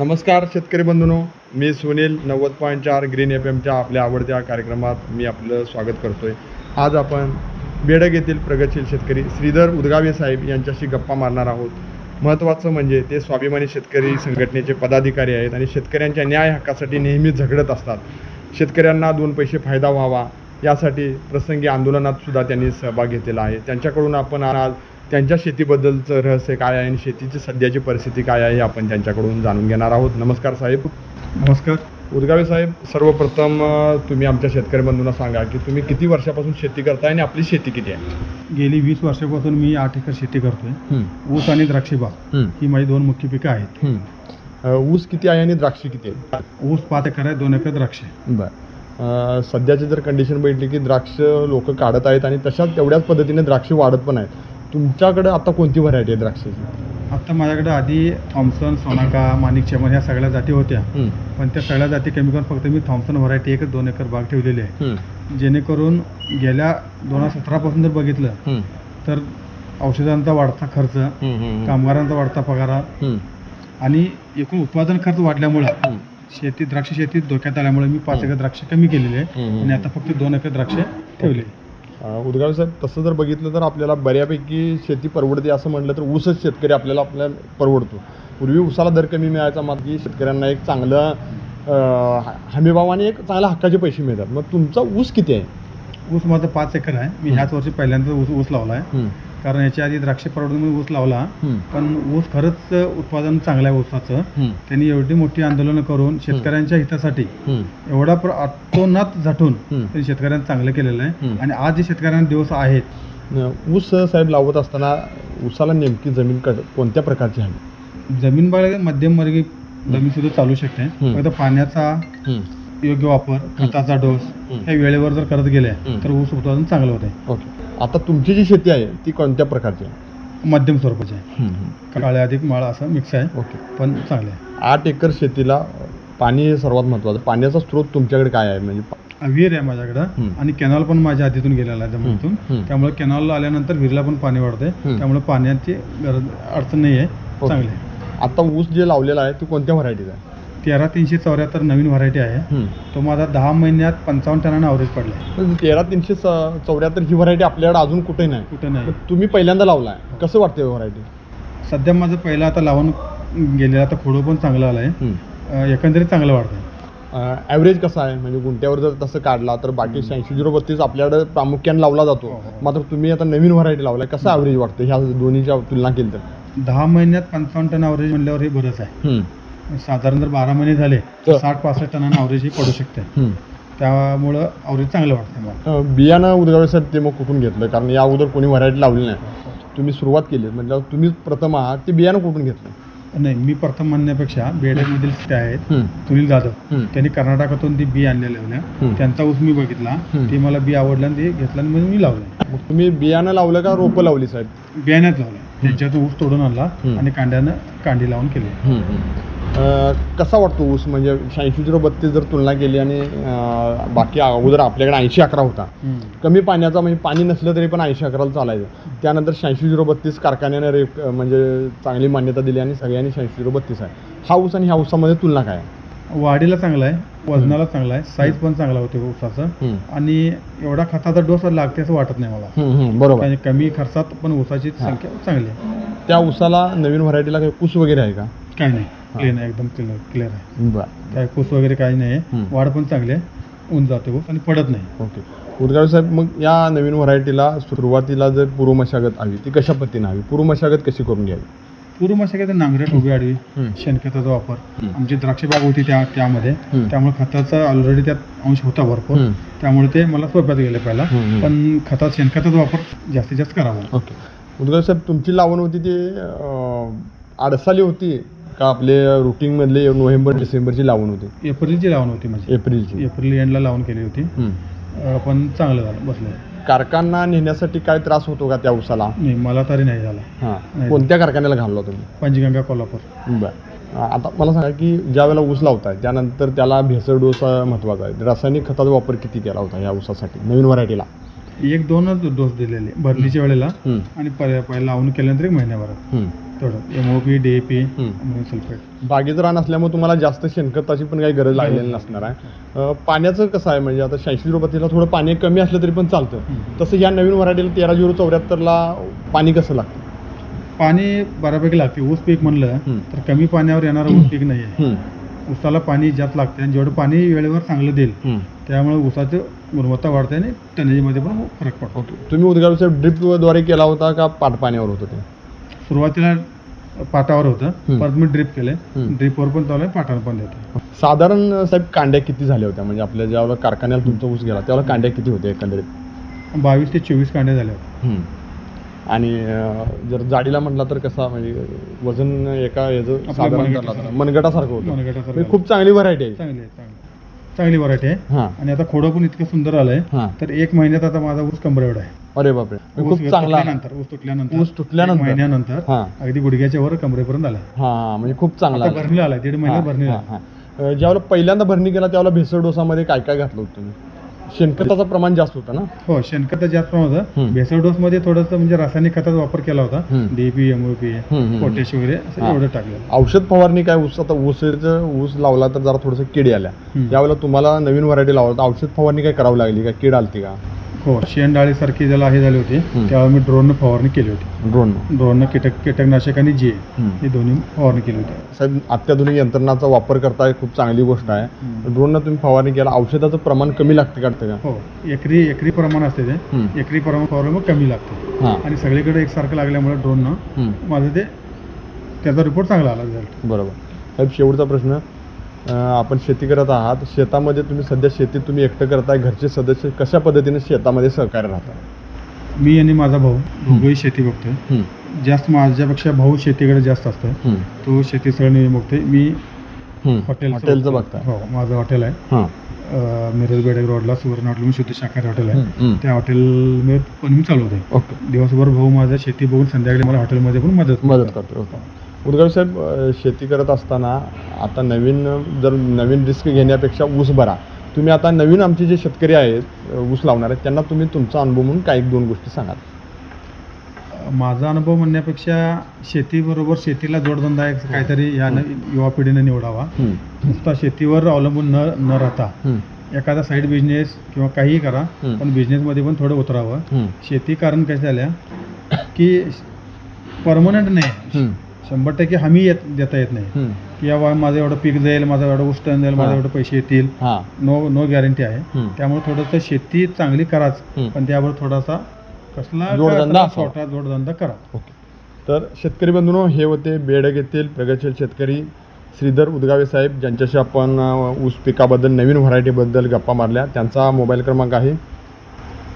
नमस्कार शेतकरी बंधूनो मी सुनील नव्वद पॉईंट चार ग्रीन एफ एमच्या आपल्या आवडत्या कार्यक्रमात मी आपलं स्वागत करतो आहे आज आपण बेडग येथील प्रगतशील शेतकरी श्रीधर उदगावे साहेब यांच्याशी गप्पा मारणार आहोत. महत्त्वाचं म्हणजे ते स्वाभिमानी शेतकरी संघटनेचे पदाधिकारी आहेत आणि शेतकऱ्यांच्या न्याय हक्कासाठी नेहमी झगडत असतात. शेतकऱ्यांना दोन पैसे फायदा व्हावा यासाठी प्रसंगी आंदोलनात सुद्धा त्यांनी सहभाग घेतलेला आहे. त्यांच्याकडून आपण आज त्यांच्या शेतीबद्दलचं रहस्य काय आहे आणि शेतीची सध्याची परिस्थिती काय आहे हे आपण त्यांच्याकडून जाणून घेणार आहोत. नमस्कार साहेब. नमस्कार. उदगावे साहेब सर्वप्रथम तुम्ही आमच्या शेतकरी बंधूंना सांगा की तुम्ही किती वर्षापासून शेती करताय आणि आपली शेती किती आहे? गेली वीस वर्षापासून मी आठ एकर शेती करतोय. ऊस आणि द्राक्षीबाग ही माझी दोन मुख्य पिकं आहेत. ऊस किती आहे आणि द्राक्षी किती आहे ऊस पाच एकर आहे दोन एकर द्राक्षे. बरं. सध्याची जर कंडिशन बघितली की द्राक्ष लोक काढत आहेत आणि तशाच तेवढ्याच पद्धतीने द्राक्ष वाढत पण आहेत. तुमच्याकडे आता कोणती व्हरायटी आहे द्राक्षाची? आता माझ्याकडे आधी थॉम्सन सोनाका माणिक चमन ह्या सगळ्या जाती होत्या. पण त्या सगळ्या जाती कमी करून फक्त मी थॉम्सन व्हरायटी एकच दोन एकर बाग ठेवलेली आहे. जेणेकरून गेल्या दोन हजार सतरापासून जर बघितलं तर औषधांचा वाढता खर्च कामगारांचा वाढता पगार आणि एकूण उत्पादन खर्च वाढल्यामुळं शेती द्राक्ष शेतीत धोक्यात आल्यामुळे मी पाच एकर द्राक्ष कमी केलेले आहे आणि आता फक्त दोन एकर द्राक्ष ठेवले. उदगावे साहेब तसं जर बघितलं तर आपल्याला बऱ्यापैकी शेती परवडते असं म्हटलं तर ऊसच शेतकरी आपल्याला आपल्याला परवडतो. पूर्वी ऊसाला दर कमी मिळायचा मात्र की शेतकऱ्यांना एक चांगलं अ, हमीभाव आणि एक चांगल्या हक्काचे पैसे मिळतात. मग तुमचा ऊस किती आहे? ऊस माझा पाच एकर आहे. मी ह्याच वर्षी पहिल्यांदा ऊस ऊस लावला आहे. कारण याच्या आधी द्राक्ष परवडून मी ऊस लावला. पण ऊस खरंच उत्पादन चांगलं आहे ऊसाचं. त्यांनी एवढी मोठी आंदोलनं करून शेतकऱ्यांच्या हितासाठी एवढा अतोनात झटून त्यांनी शेतकऱ्यांना चांगलं केलेलं आहे. आणि आज जे शेतकऱ्यांना दिवस आहेत. ऊस साहेब लावत असताना ऊसाला नेमकी जमीन कोणत्या प्रकारची हवी? जमीन बघायला मध्यमवर्गीय जमीन सुद्धा चालू शकते. फक्त पाण्याचा योग्य वापर खताचा डोस हे वेळेवर जर करत गेले तर ऊस उत्पादन चांगलं होते ओके. आता तुमची जी शेती आहे ती कोणत्या प्रकारची आहे? मध्यम स्वरूपाचे आहे. काळे अधिक माळ असं मिक्स आहे ओके. पण चांगले आहे. आठ एकर शेतीला पाणी हे सर्वात महत्त्वाचं. पाण्याचा स्रोत तुमच्याकडे काय आहे? म्हणजे पा- विहीर आहे माझ्याकडं हम्म. आणि कॅनॉल पण माझ्या हातीतून गेलेला आहे जमिनीतून. हम्म. त्यामुळे कॅनॉल आल्यानंतर विहिरीला पण पाणी वाढते त्यामुळे पाण्याची गरज अडचण नाही आहे. चांगली आहे. आता ऊस जे लावलेला आहे ते कोणत्या व्हरायटीचा आहे? तेरा तीनशे चौऱ्याहत्तर नवीन व्हरायटी आहे. तो माझा दहा महिन्यात पंचावन्न टनानं अवरेज पडला तर तेरा तीनशे चौऱ्याहत्तर ही व्हरायटी आपल्याकडे अजून कुठे नाही. कुठं नाही. तुम्ही पहिल्यांदा लावला आहे कसं वाटतं व्हरायटी सध्या माझं पहिलं आता लावून गेलेलं आता खोडं पण चांगलं आलं आहे एकंदरीत चांगलं वाढतं ॲव्हरेज कसं आहे? म्हणजे गुंट्यावर जर तसं काढला तर बाकी शहाऐंशी झिरो बत्तीस आपल्याकडे प्रामुख्याने लावला जातो. हो, हो. मात्र तुम्ही आता नवीन व्हरायटी लावलाय. कसं ॲव्हरेज वाटतं ह्या दोन्हीच्या तुलना केली तर. दहा महिन्यात पंचावन्न टन अवरेज म्हणल्यावर हे बरंच आहे. साधारण जर बारा महिने झाले तर? साठ पासष्ट टनानं अवरेज ही पडू शकते. त्यामुळं अवरेज चांगलं वाटतं मला. अं, बियाणं उदगावेसाठी ते मग कुठून घेतलं? कारण या अगोदर कोणी व्हरायटी लावली नाही. तुम्ही सुरुवात केली. म्हणजे तुम्ही प्रथम आहात ते बियाणं कुठून घेतलं? नाही मी प्रथम म्हणण्यापेक्षा बेडमधील ते आहेत हम्म. सुनील जाधव. हम्म. त्यांनी कर्नाटकातून ती बी आणलेल्या हम्म. होत्या त्यांचा ऊस मी बघितला. हम्म. ती मला बी आवडलं आणि ते घेतलं आणि मग मी लावलं. मग तुम्ही बियाणं लावलं का रोपं लावली साहेब? बियाण्यात लावलं. त्यांच्यातून ऊस तोडून आणला हम्म. आणि कांड्यानं कांडी लावून केली. कसा वाटतो ऊस? म्हणजे शहाऐंशी झिरो बत्तीस जर तुलना केली आणि बाकी अगोदर आपल्याकडे ऐंशी अकरा होता. कमी पाण्याचा म्हणजे पाणी नसलं तरी पण ऐंशी अकराला चालायचं. त्यानंतर शहाऐंशी झिरो बत्तीस कारखान्याने रे म्हणजे चांगली मान्यता दिली आणि सगळ्यांनी शहाऐंशी झिरो बत्तीस आहे. हा ऊस आणि ह्या ऊसामध्ये तुलना काय? वाढीला चांगला आहे वजनाला चांगला आहे साईज पण चांगला होते ऊसाचं. आणि एवढा खताचा डोस लागते असं वाटत नाही मला. बरोबर. आणि कमी खर्चात पण ऊसाची संख्या चांगली आहे. त्या ऊसाला नवीन व्हरायटीला काही कुस वगैरे आहे का? काही नाही. क्लीन आहे एकदम क्लिअर क्लिअर आहे. बरं. काय कुस वगैरे काही नाही. वाढ पण चांगली आहे. ऊन जाते ऊस आणि पडत नाही. ओके. उदगाव साहेब मग या नवीन व्हरायटीला सुरुवातीला जर पूर्व मशागत हवी ती कशा पद्धतीने हवी? पूर्व मशागत कशी करून घ्यावी? पूर्व मशागत नांगरट उभी आडवी हम्म. शेणखताचा वापर. हम्म. आमची द्राक्ष बाग होती त्या त्यामध्ये. हम्म. त्यामुळे खताचा ऑलरेडी त्यात अंश होता भरपूर. हम्म. त्यामुळे ते मला सोप्यात गेले पहिला. हम्म. पण खतात शेणखताचा वापर जास्तीत जास्त करावा. ओके. उदगाव साहेब तुमची लावण होती ती अं, आडसाली होती. का आपले रुटीन मधले नोव्हेंबर डिसेंबरची लावून होती. एप्रिलची लावून होती माझी. एप्रिलची. एप्रिल एंडला लावून केली होती. हम्म. अं, पण चांगलं झालं बसलं. कारखाना नेण्यासाठी काय त्रास होतो का त्या उसाला? नाही मला तरी नाही झाला. हां. नाही. कोणत्या कारखान्याला घालला तुम्ही? पंचगंगा कोल्हापूर. बर. आता मला सांगा की ज्या वेळेला ऊस लावताय त्यानंतर त्याला भेसळ डोस महत्त्वाचा आहे. रासायनिक खताचा वापर किती केला होता या ऊसासाठी नवीन व्हरायटीला? एक दोनच डोस दिलेले भरणीच्या वेळेला आणि लावून केल्यानंतर एक महिन्याभरात. तेवढं M O P D A P sulphate बागेचं रान असल्यामुळे तुम्हाला जास्त शेणखताची पण काही गरज लागलेली नसणार आहे. अं, पाण्याचं कसं आहे? म्हणजे आता शहाऐंशी रुपयाला थोडं पाणी कमी असलं तरी पण चालतं. तसं या नवीन व्हरायटीला तेरा झिरो चौऱ्याहत्तरला पाणी कसं लागतं? पाणी बऱ्यापैकी लागते. ऊस पीक म्हणलं. तर कमी पाण्यावर येणारं ऊस पीक नाही आहे. हम्म. ऊसाला पाणी जास्त लागते आणि जेवढं पाणी वेळेवर चांगलं देईल हम्म. त्यामुळे ऊसाचं गुणवत्ता वाढते आणि टनेजमध्ये पण फरक पडतो. तुम्ही उद्गावच्या ड्रिपद्वारे केला होता का पाट पाण्यावर होतं ते? सुरुवातीला पाटावर होतं. परत मी ड्रिप केले. ड्रिपवर पण चालू आहे पाटावर पण देतो साधारण साहेब कांड्या किती झाल्या होत्या? म्हणजे आपल्या ज्यावेळेला कारखान्याला तुमचा ऊस गेला त्यावेळेला कांड्या किती होत्या एकंदरीत? बावीस ते चोवीस कांडे झाले होते. हम्म. आणि अं, जर जाडीला म्हटला तर कसा म्हणजे वजन एका याचं साधारण धरला मनगटासारखं. मनगटासारखं होतं. मनगटासारखं म्हणजे खूप चांगली व्हरायटी आहे. चांगली आहे चांगली चांगली व्हरायटी आहे. हां. आणि आता खोडं पण इतकं सुंदर आलंय हां. तर एक महिन्यात आता माझा ऊस कंबर एवढा आहे. अरे बापरे. ऊस खूप चांगला तुटल्यानंतर ऊस तुटल्यानंतर ऊस तुटल्यानंतर? महिन्यानंतर हां. अगदी गुडघ्याच्या वर कमरेपर्यंत आला. हां म्हणजे खूप चांगला आता आहे. भरणीला आलाय दीड महिन्यात हां, भरणीला हां, हां. अं, ज्यावेळेला पहिल्यांदा भरणी केला त्यावेळेला भेसळ डोसामध्ये काय काय घातलं होतं तुम्ही? शेणखताचं प्रमाण जास्त होतं ना हो शेणखत जास्त प्रमाणात हम्म. होतं भेसळ डोस मध्ये थोडंसं म्हणजे रासायनिक खताचा वापर केला होता. DP MOP. पोटॅश वगैरे असं. एवढं टाकलं औषध फवारणी काय ऊस आता ऊसाचं ऊस लावला तर जरा थोडंसं किडी आल्या. त्यावेळेला तुम्हाला नवीन व्हरायटी लावला तर औषध फवारणी काय करावी लागली का कीड आलती का हो शेंडाळीसारखी ज्याला हे झाली होती हम्म. त्यावेळेला मी ड्रोननं फवारणी केली होती. ड्रोन ड्रोननं कीटक कीटकनाशक आणि जे हे दोन्ही फवारणी केली होती. साहेब अत्याधुनिक यंत्रणाचा वापर करताय खूप चांगली गोष्ट आहे. हम्म. ड्रोननं तुम्ही फवारणी केला औषधाचं प्रमाण कमी लागतं काढतं का? हो एकरी एकरी प्रमाण असते ते. हम्म. एकरी प्रमाण फवारणी मग कमी लागते. हां. आणि सगळीकडे एकसारखं लागल्यामुळे ड्रोननं हम्म. माझं ते त्याचा रिपोर्ट चांगला आला रिझल्ट बरोबर. साहेब शेवटचा प्रश्न. आपण शेती करत आहात. शेतामध्ये तुम्ही सध्या शेतीत तुम्ही एकटं करताय. घरचे सदस्य कशा पद्धतीने शेतामध्ये सहकार्य राहतात? मी आणि माझा भाऊ दोघंही शेती बघतोय. जास्त माझ्यापेक्षा भाऊ शेतीकडे जास्त हम्म. तो शेती सगळं बघतोय. मी. हॉटेल हॉटेलचं बघताय. हो माझं हॉटेल आहे. हां. मिरज बेडक रोडला सुवर्ण हॉटेल म्हणून शुद्ध शाकाहारी हॉटेल आहे. हम्म. हम्म. त्या हॉटेल मी पण मी चालवतोय. ओके. दिवसभर भाऊ माझा शेती बघून संध्याकाळी मला हॉटेलमध्ये पण मदत मदत करतो. ओके. साहेब शेती करत असताना आता नवीन जर नवीन रिस्क घेण्यापेक्षा ऊस भरा तुम्ही आता नवीन आमचे जे शेतकरी आहेत ऊस लावणार आहेत त्यांना तुम्ही तुमचा अनुभव म्हणून काही दोन गोष्टी सांगाल माझा अनुभव म्हणण्यापेक्षा शेतीबरोबर शेतीला जोडधंदा एक काहीतरी या युवा पिढीने निवडावा. नुसता शेतीवर अवलंबून न न राहता. एखादा साईड बिझनेस किंवा काहीही करा. पण बिझनेसमध्ये पण थोडं उतरावं. शेती कारण कशा झाल्या की परमनंट नाही. शंभर टक्के हमी येत देता येत नाही. की बाबा माझं एवढं पीक जाईल माझं एवढं उष्टण जाईल माझं. एवढं पैसे येतील नो नो गॅरंटी आहे. त्यामुळे थोडंसं शेती चांगली कराच. पण त्यावर थोडासा कसला जोडधंदा. छोटा जोडधंदा करा ओके तर शेतकरी बंधूंनो हे होते बेडग येथील प्रगतशील शेतकरी श्रीधर उदगावे साहेब ज्यांच्याशी आपण ऊस पिकाबद्दल नवीन व्हरायटीबद्दल गप्पा मारल्या त्यांचा मोबाईल क्रमांक आहे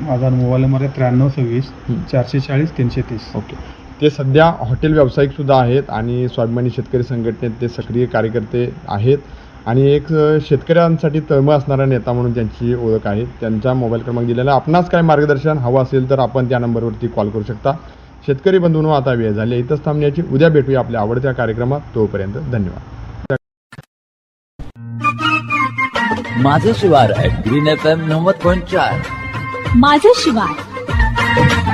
माझा मोबाईल नंबर आहे त्र्याण्णव सव्वीस. चारशे चाळीस तीनशे तीस ओके ते सध्या हॉटेल व्यावसायिक सुद्धा आहेत आणि स्वाभिमानी शेतकरी संघटनेत ते सक्रिय कार्यकर्ते आहेत. आणि एक शेतकऱ्यांसाठी तळमळ असणारा नेता म्हणून त्यांची ओळख आहे. त्यांचा मोबाईल क्रमांक दिलेला आहे. आपणास काय मार्गदर्शन हवं असेल तर आपण त्या नंबरवरती कॉल करू शकता. शेतकरी बंधूंनो आता वेळ झाली इथंच थांबण्याची. उद्या भेटूया आपल्या आवडत्या कार्यक्रमात. तोपर्यंत धन्यवाद. माझं शिवार ग्रीन एफ एम नव्वद पॉईंट चार. माझं शिवार.